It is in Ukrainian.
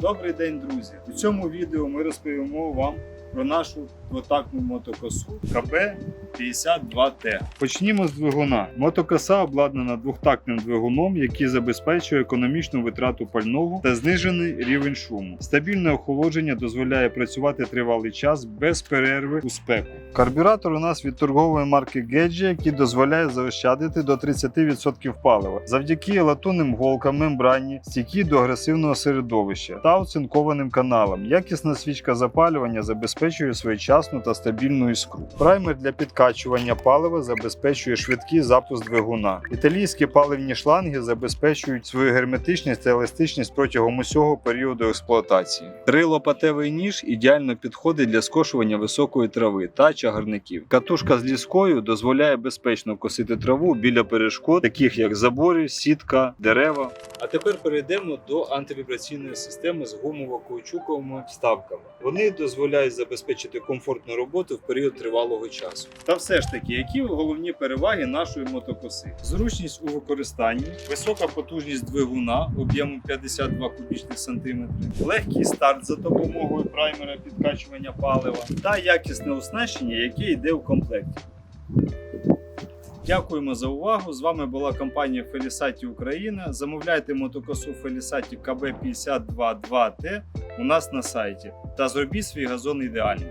Добрий день, друзі! У цьому відео ми розповімо вам про нашу двотактну мотокосу КБ-52Т. Почнімо з двигуна. Мотокоса обладнана двохтактним двигуном, який забезпечує економічну витрату пального та знижений рівень шуму. Стабільне охолодження дозволяє працювати тривалий час без перерви у спеку. Карбюратор у нас від торгової марки Геджі, який дозволяє заощадити до 30% палива завдяки латунним голкам мембрані, стійкі до агресивного середовища та оцинкованим каналам. Якісна свічка запалювання забезпечує своєчасну та стабільну іскру. Праймер для підкачування палива забезпечує швидкий запуск двигуна. Італійські паливні шланги забезпечують свою герметичність та еластичність протягом усього періоду експлуатації. Трилопатевий ніж ідеально підходить для скошування високої трави та чагарників. Катушка з ліскою дозволяє безпечно косити траву біля перешкод, таких як забори, сітка, дерева. А тепер перейдемо до антивібраційної системи з гумово-каучуковими вставками. Вони дозволяють забезпечити комфортну роботу в період тривалого часу. Та все ж таки, які головні переваги нашої мотокоси? Зручність у використанні, висока потужність двигуна об'ємом 52 кубічних сантиметри, легкий старт за допомогою праймера підкачування палива та якісне оснащення, яке йде у комплекті. Дякуємо за увагу. З вами була компанія Фелісаті Україна. Замовляйте мотокосу Felicati KB522T у нас на сайті та зробіть свій газон ідеальним.